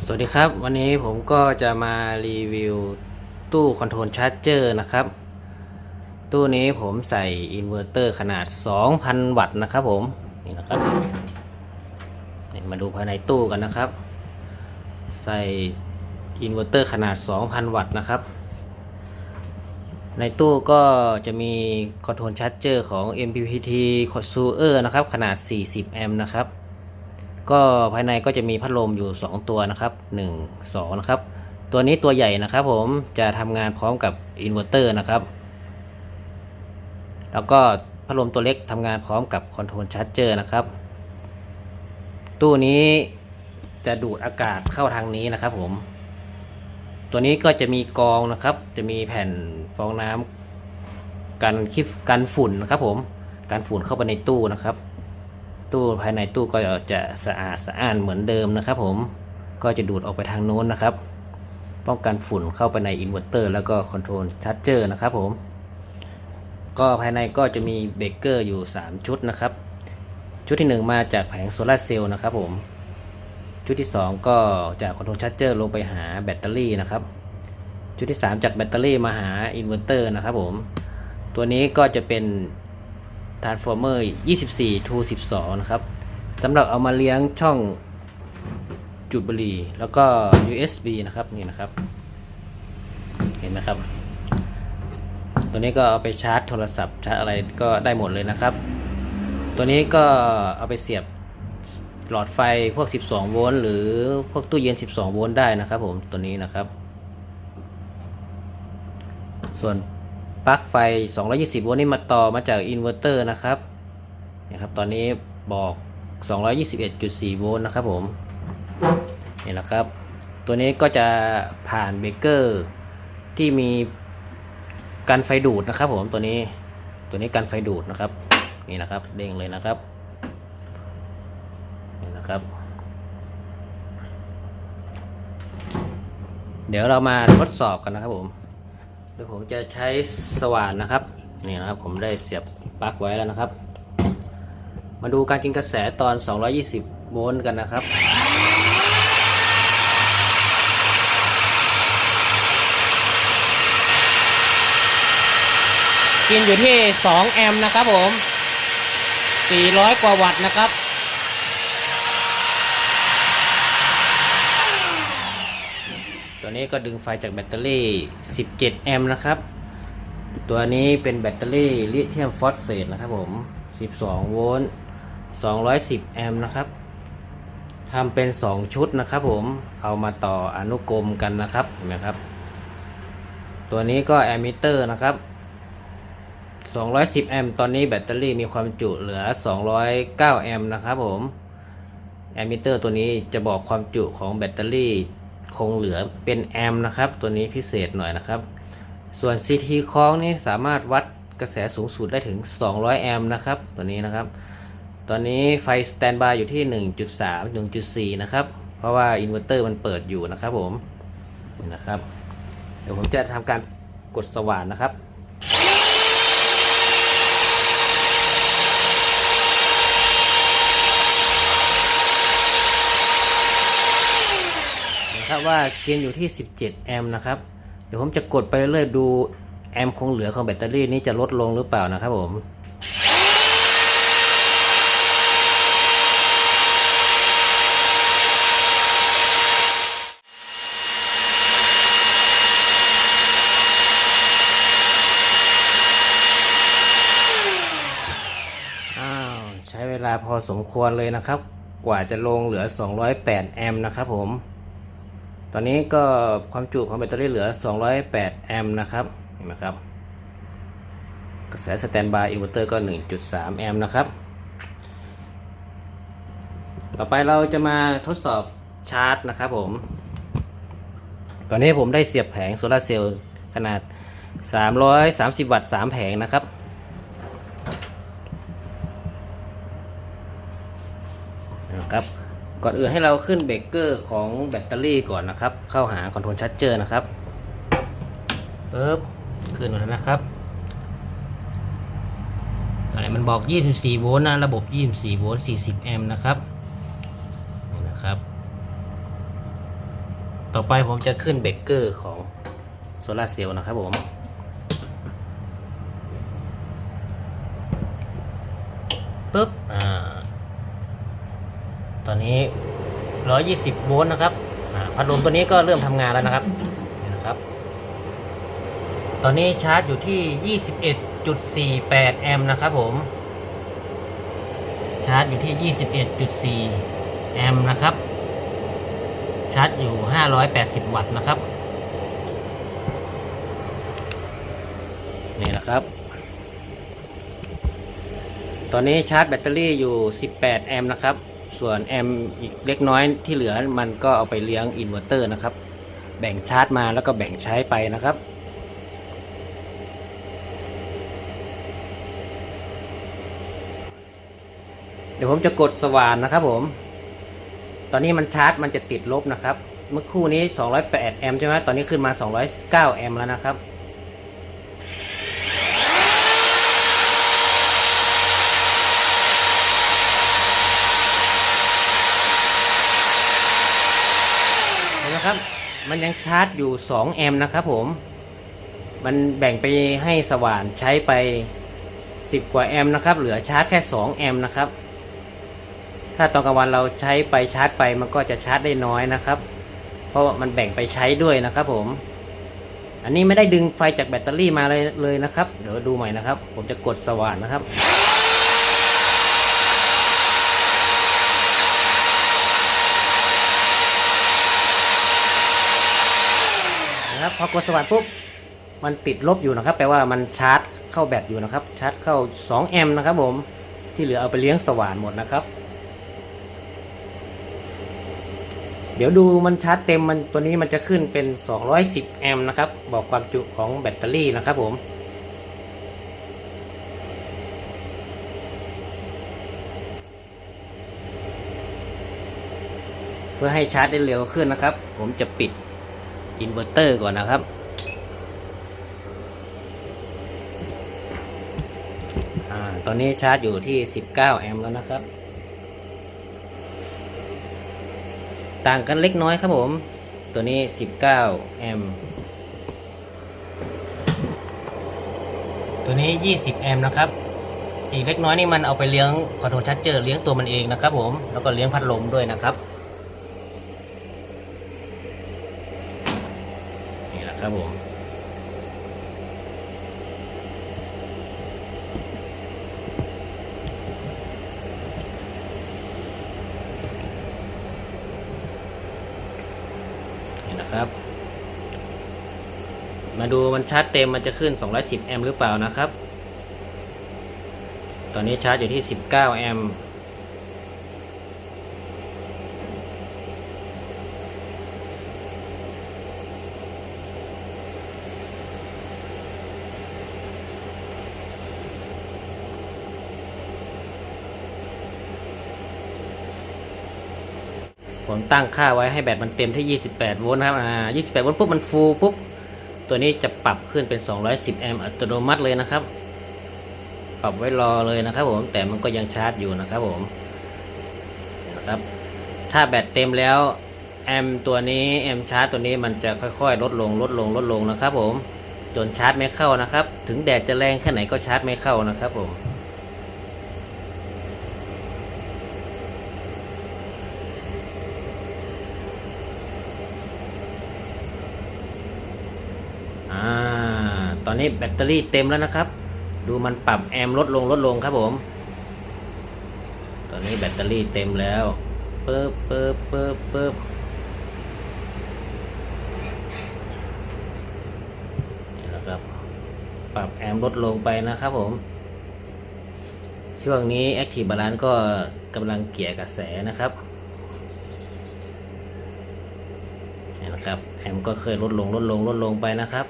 สวัสดีครับ วันนี้ผมก็จะมารีวิวตู้คอนโทรลชาร์จเจอร์นะครับ ตู้นี้ผมใส่อินเวอร์เตอร์ขนาด 2,000 วัตต์นะครับผม นี่นะครับนี่มาดูภายในตู้กันนะครับ ใส่อินเวอร์เตอร์ขนาด 2,000 วัตต์นะครับ ในตู้ก็จะมีคอนโทรลชาร์จเจอร์ของ MPPT s u e r นะครับ ขนาด 40 แอมป์นะครับ ก็ภายในก็จะมีพัดลมอยู่ 2 ตัวนะครับ1 2นะครับ ตัวนี้ตัวใหญ่นะครับผมจะทำงานพร้อมกับอินเวอร์เตอร์นะครับ แล้วก็พัดลมตัวเล็กทำงานพร้อมกับคอนโทรลชาร์จเจอร์นะครับ ตู้นี้จะดูดอากาศเข้าทางนี้นะครับผม ตัวนี้ก็จะมีกรองนะครับ จะมีแผ่นฟองน้ำกันคิฟกันฝุ่นนะครับผมกันฝุ่นเข้าไปในตู้นะครับ ตู้ภายในตู้ก็จะสะอาดสะอ้านเหมือนเดิมนะครับ ผมก็จะดูดออกไปทางโน้นนะครับ ป้องกันฝุ่นเข้าไปในอินเวอร์เตอร์แล้วก็คอนโทรลชาร์จเจอร์นะครับผมก็ภายในก็จะมีเบรกเกอร์อยู่ 3 ชุดนะครับ ชุดที่ 1 มาจากแผงโซลาเซลล์นะครับผมชุดที่ 2 ก็จากคอนโทรลชาร์จเจอร์ลงไปหาแบตเตอรี่นะครับชุดที่ 3 จากแบตเตอรี่มาหาอินเวอร์เตอร์นะครับผมตัวนี้ก็จะเป็น transformer 24 to 12 นะครับสำหรับเอามาเลี้ยงช่องจุดบุหรี่แล้วก็ USB นะครับนี่นะครับ เห็นไหมครับ ตัวนี้ก็เอาไปชาร์จโทรศัพท์ชาร์จอะไรก็ได้หมดเลยนะครับ ตัวนี้ก็เอาไปเสียบหลอดไฟพวก 12 โวลต์หรือพวกตู้เย็น 12 โวลต์ได้นะครับผมตัวนี้นะครับ ส่วน ปลั๊กไฟ 220 โวลต์นี่มาต่อมาจากอินเวอร์เตอร์นะครับนะครับ ตอนนี้บอก 221.4 โวลต์นะครับผมนี่นะครับ ตัวนี้ก็จะผ่านเบรกเกอร์ที่มีกันไฟดูดนะครับผมตัวนี้ตัวนี้กันไฟดูดนะครับนี่นะครับเด้งเลยนะครับนี่นะครับ เดี๋ยวเรามาทดสอบกันนะครับผม เดี๋ยวผมจะใช้สว่านนะครับนี่นะครับผมได้เสียบปลั๊กไว้แล้วนะครับ มาดูการกินกระแสตอน 220 โวลต์กันนะครับกินอยู่ที่ 2 แอมป์นะครับผม 400 กว่าวัตต์นะครับ ตัวนี้ก็ดึงไฟจากแบตเตอรี่ 17 แอมป์นะครับ ตัวนี้เป็นแบตเตอรี่ลิเธียมฟอสเฟตนะครับผม 12 โวลต์ 210 แอมป์นะครับทำเป็น 2 ชุดนะครับผม เอามาต่ออนุกรมกันนะครับ เห็นไหมครับ ตัวนี้ก็แอมมิเตอร์นะครับ 210 แอมป์ ตอนนี้แบตเตอรี่มีความจุเหลือ 209 แอมป์นะครับผม แอมมิเตอร์ตัวนี้จะบอกความจุของแบตเตอรี่ คงเหลือเป็นแอมป์นะครับ ตัวนี้พิเศษหน่อยนะครับ ส่วน CT คล้องนี่สามารถวัดกระแสสูงสุดได้ถึง 200 แอมป์นะครับ ตัวนี้นะครับ ตอนนี้ไฟสแตนบายอยู่ที่ 1.3 1.4 นะครับ เพราะว่าอินเวอร์เตอร์มันเปิดอยู่นะครับผมนี่นะครับ เดี๋ยวผมจะทำการกดสว่านนะครับ นะครับว่าเกณฑ์อยู่ที่ 17 แอมป์นะครับ เดี๋ยวผมจะกดไปเรื่อยดูแอมป์คงเหลือของแบตเตอรี่นี้จะลดลงหรือเปล่านะครับผมใช้เวลาพอสมควรเลยนะครับ กว่าจะลงเหลือ 208 แอมป์นะครับผม ตอนนี้ก็ความจุของแบตเตอรี่เหลือ 208 แอมป์นะครับเห็นไหมครับ กระแสสแตนบายอินเวอร์เตอร์ก็ 1.3 แอมป์นะครับ ต่อไปเราจะมาทดสอบชาร์จนะครับผม ตอนนี้ผมได้เสียบแผงโซลาเซลล์ขนาด 330 วัตต์ 3 แผงนะครับนะครับ ก่อนอื่นให้เราขึ้นเบรกเกอร์ของแบตเตอรี่ก่อนนะครับ เข้าหาคอนโทรลชาร์จเจอร์นะครับปึ๊บขึ้นมาแล้วนะครับอนนี้มันบอก 24 โวลต์นะ ระบบ 24 โวลต์ 40 แอมป์นะครับ นี่นะครับ ต่อไปผมจะขึ้นเบรกเกอร์ของโซลาเซลล์นะครับผมปึ๊บ อ่า อนนี้ 120 โวลต์นะครับพัดลมตัวนี้ก็เริ่มทำงานแล้วนะครับนี่นะครับ ตอนนี้ชาร์จอยู่ที่ 21.48 แอมป์นะครับผม ชาร์จอยู่ที่ 21.4 แอมป์นะครับ ชาร์จอยู่ 580 วัตต์นะครับ นี่นะครับ ตอนนี้ชาร์จแบตเตอรี่อยู่ 18 แอมป์นะครับ ส่วนแอมป์อีกเล็กน้อยที่เหลือมันก็เอาไปเลี้ยงอินเวอร์เตอร์นะครับ แบ่งชาร์จมาแล้วก็แบ่งใช้ไปนะครับเดี๋ยวผมจะกดสว่านนะครับผม ตอนนี้มันชาร์จมันจะติดลบนะครับ เมื่อคู่นี้ 208 แอมป์ใช่ไหมตอนนี้ขึ้นมา 209 แอมป์แล้วนะครับ นไหมครับ มันยังชาร์จอยู่ 2 แอมป์นะครับผม มันแบ่งไปให้สว่านใช้ไป 10 กว่าแอมป์นะครับ เหลือชาร์จแค่ 2 แอมป์นะครับ ถ้าตอนกลางวันเราใช้ไปชาร์จไปมันก็จะชาร์จได้น้อยนะครับ เพราะมันแบ่งไปใช้ด้วยนะครับผม อันนี้ไม่ได้ดึงไฟจากแบตเตอรี่มาเลยเลยนะครับ เดี๋ยวดูใหม่นะครับ ผมจะกดสว่านนะครับ นะครับ พอกดสว่านปุ๊บมันติดลบอยู่นะครับ แปลว่ามันชาร์จเข้าแบตอยู่นะครับ ชาร์จเข้า 2 แอมป์นะครับผมที่เหลือเอาไปเลี้ยงสว่านหมดนะครับ เดี๋ยวดูมันชาร์จเต็มมันตัวนี้มันจะขึ้นเป็น 210 แอมป์นะครับ บอกความจุของแบตเตอรี่นะครับผมเพื่อให้ชาร์จได้เร็วขึ้นนะครับ ผมจะปิด อินเวอร์เตอร์ก่อนนะครับอตอนนี้ชาร์จอยู่ที่ 19 แอมป์แล้วนะครับ ต่างกันเล็กน้อยครับผม ตัวนี้ 19 แอมป์ตัวนี้ 20 แอมป์นะครับอีกเล็กน้อยนี่มันเอาไปเลี้ยงคอนโทรลชัดเจอร์เลี้ยงตัวมันเองนะครับผม แล้วก็เลี้ยงพัดลมด้วยนะครับ นี่แหละ ครับผมนี่นะครับ มาดูมันชาร์จเต็มมันจะขึ้น 210 แอมป์หรือเปล่านะครับ ตอนนี้ชาร์จอยู่ที่ 19 แอมป์ ผมตั้งค่าไว้ให้แบตมันเต็มที่ 28 โวลต์นะครับ อ่า 28 โวลต์ปุ๊บมันฟูลปุ๊บ ตัวนี้จะปรับขึ้นเป็น 210 แอมป์อัตโนมัติเลยนะครับ ปรับไว้รอเลยนะครับผม แต่มันก็ยังชาร์จอยู่นะครับผม นะครับ ถ้าแบตเต็มแล้วแอมป์ตัวนี้แอมป์ชาร์จตัวนี้มันจะค่อยๆ ลดลงลดลงลดลงนะครับผม จนชาร์จไม่เข้านะครับ ถึงแดดจะแรงแค่ไหนก็ชาร์จไม่เข้านะครับผม อ่า ต อนนี้แบตเตอรี่เต็มแล้วนะครับ ดูมันปรับแอมลดลงลดลงครับผม ตอนนี้แบตเตอรี่เต็มแล้วปึ๊บปึ๊บปึ๊บปึ๊บนี่แหละครับ ปรับแอมลดลงไปนะครับผม ช่วงนี้ Active Balance ก็กำลังเกี่ยกระแสนะครับนี่นะครับแอมก็เคยลดลงลดลงลดลงไปนะครับ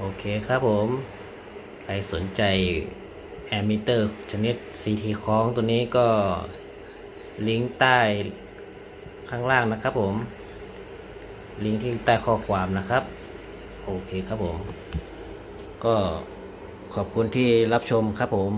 โอ เคครับผม ใครสนใจแอมมิเตอร์ชนิด CT คล้องตัวนี้ก็ลิงก์ใต้ข้างล่างนะครับผม ลิงก์ที่ใต้ข้อความนะครับ โอเคครับผม ก็ขอบคุณที่รับชมครับผม